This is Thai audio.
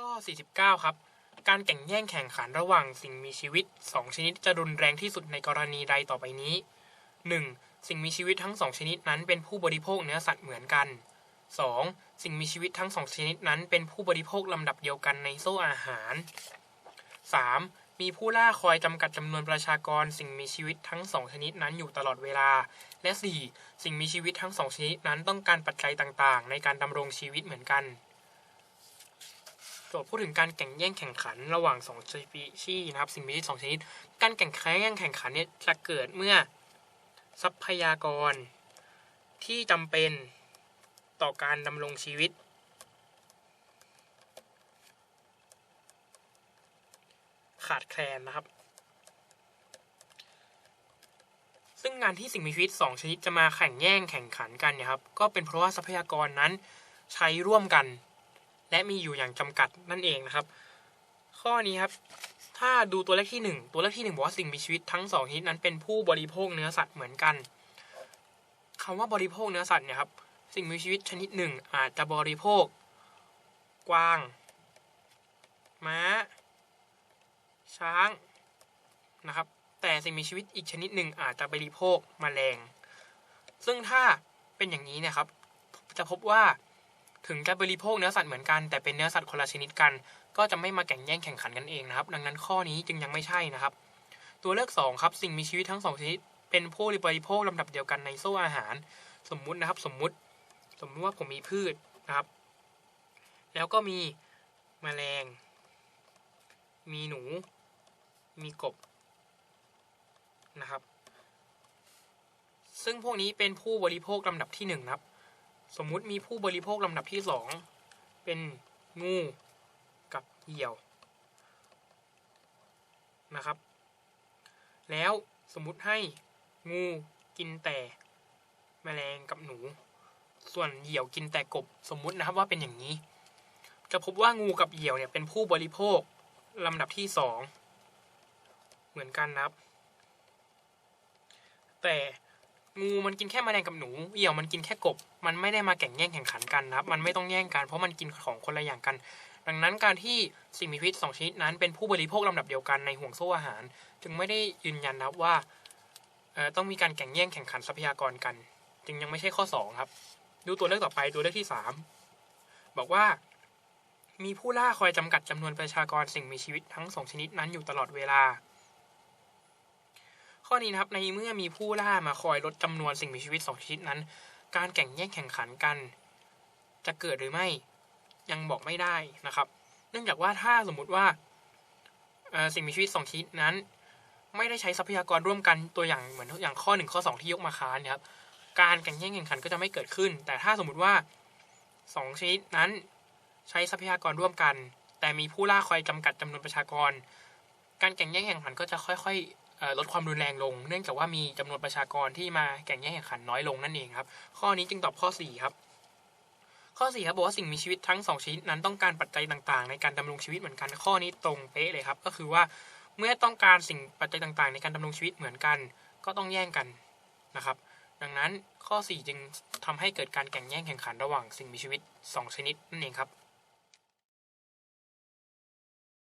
ข้อ 49 ครับ การแข่งแย่งแข่งขันระหว่างสิ่งมีชีวิต 2 ชนิดจะรุนแรงที่สุดในกรณีใดต่อไปนี้ 1. สิ่งมีชีวิตทั้ง 2 ชนิดนั้นเป็นผู้บริโภคเนื้อสัตว์เหมือนกัน 2. สิ่งมีชีวิตทั้ง 2 ชนิดนั้นเป็นผู้บริโภคลำดับเดียวกันในโซ่อาหาร 3. มีผู้ล่าคอยจำกัดจำนวนประชากร สิ่งมีชีวิตทั้ง 2 ชนิดนั้นอยู่ตลอดเวลา และ 4. สิ่งมีชีวิตทั้ง 2 ชนิดนั้นต้องการปัจจัยต่างๆ ในการดำรงชีวิตเหมือนกัน โจทย์พูดถึงการแข่งแย่งแข่งขันระหว่าง2สปีชีนะครับ สิ่งมีชีวิต2ชนิด การแข่งขันแย่งแข่งขันเนี่ยจะเกิดเมื่อทรัพยากรที่จำเป็นต่อการดำรงชีวิต ขาดแคลนนะครับ ซึ่งงานที่สิ่งมีชีวิต2ชนิดจะมาแข่งแย่งแข่งขันกันเนี่ยครับ ก็เป็นเพราะว่าทรัพยากรนั้นใช้ร่วมกัน และมีอยู่อย่างจำกัดนั่นเองนะครับ ข้อนี้ครับ ถ้าดูตัวเลขที่ 1 ตัวเลขที่ 1 บอกว่าสิ่งมีชีวิตทั้ง2ชนิดนั้นเป็นผู้บริโภคเนื้อสัตว์เหมือนกันคำว่าบริโภคเนื้อสัตว์เนี่ยครับสิ่งมีชีวิตชนิดหนึ่งอาจจะบริโภค กวาง ม้า ช้างนะครับ แต่สิ่งมีชีวิตอีกชนิดหนึ่งอาจจะบริโภคแมลง ซึ่งถ้าเป็นอย่างนี้เนี่ยครับ จะพบว่า ถึงจะบริโภคเนื้อสัตว์เหมือนกันแต่เป็นเนื้อสัตว์คนละชนิดกัน ก็จะไม่มาแข่งแย่งแข่งขันกันเองนะครับ ดังนั้นข้อนี้จึงยังไม่ใช่นะครับ ตัวเลือก2ครับสิ่งมีชีวิตทั้งสองชนิดเป็นผู้บริโภคลำดับเดียวกันในโซ่อาหาร สมมุตินะครับ สมมุติ สมมุติว่าผมมีพืชนะครับ แล้วก็มีแมลง มีหนู มีกบนะครับ ซึ่งพวกนี้เป็นผู้บริโภคลำดับที่หนึ่งนะครับ สมมุติมีผู้บริโภคลำดับที่สองเป็นงูกับเหยี่ยวนะครับ แล้วสมมุติให้งูกินแต่แมลงกับหนู ส่วนเหยี่ยวกินแต่กบ สมมุตินะครับว่าเป็นอย่างนี้ จะพบว่างูกับเหยี่ยวเนี่ยเป็นผู้บริโภคลำดับที่สองเหมือนกันนะครับ แต่ งูมันกินแค่แมลงกับหนูเหยี่ยวมันกินแค่กบ มันไม่ได้มาแข่งแย่งแข่งขันกันนะครับ มันไม่ต้องแย่งกันเพราะมันกินของคนละอย่างกัน ดังนั้นการที่สิ่งมีชีวิตสองชนิดนั้นเป็นผู้บริโภคลำดับเดียวกันในห่วงโซ่อาหาร จึงไม่ได้ยืนยันนะครับว่าต้องมีการแข่งแย่งแข่งขันทรัพยากรกัน จึงยังไม่ใช่ข้อสองครับ ดูตัวเลือกต่อไปตัวเลือกที่สามบอกว่ามีผู้ล่าคอยจำกัดจำนวนประชากรสิ่งมีชีวิตทั้งสองชนิดนั้นอยู่ตลอดเวลา อนี้นะครับในเมื่อมีผู้ล่ามาคอยลดจำนวนสิ่งมีชีวิตสองชนิดนั้น การแข่งแย่งแข่งขันกัน จะเกิดหรือไม่ยังบอกไม่ได้นะครับ เนื่องจากว่าถ้าสมมุติว่าสิ่งมีชีวิตสองชนิดนั้น ไม่ได้ใช้ทรัพยากรร่วมกันตัวอย่างเหมือนอย่างข้อหนึ่งข้อสองที่ยกมาค้านนี่ยครับการแข่งแย่งแข่งขันก็จะไม่เกิดขึ้น แต่ถ้าสมมติว่าสองชนิดนั้นใช้ทรัพยากรร่วมกัน แต่มีผู้ล่าคอยจำกัดจำนวนประชากร การแข่งแย่งแข่งขันก็จะค่อยๆลดความรุนแรงลง เนื่องจากว่ามีจำนวนประชากรที่มาแข่งแย่งแข่งขันน้อยลงนั่นเองครับ ข้อนี้จึงตอบข้อ 4 ครับ ข้อ4ครับบอกว่าสิ่งมีชีวิตทั้ง 2ชนิดนั้นต้องการปัจจัยต่างๆ ในการดำรงชีวิตเหมือนกัน ข้อนี้ตรงเป๊ะเลยครับ ก็คือว่าเมื่อต้องการสิ่งปัจจัยต่างๆ ในการดำรงชีวิตเหมือนกัน ก็ต้องแย่งกันนะครับ ดังนั้นข้อ 4 จึงทำให้เกิดการแข่งแย่งแข่งขันระหว่างสิ่งมีชีวิต 2 ชนิดนั่นเองครับ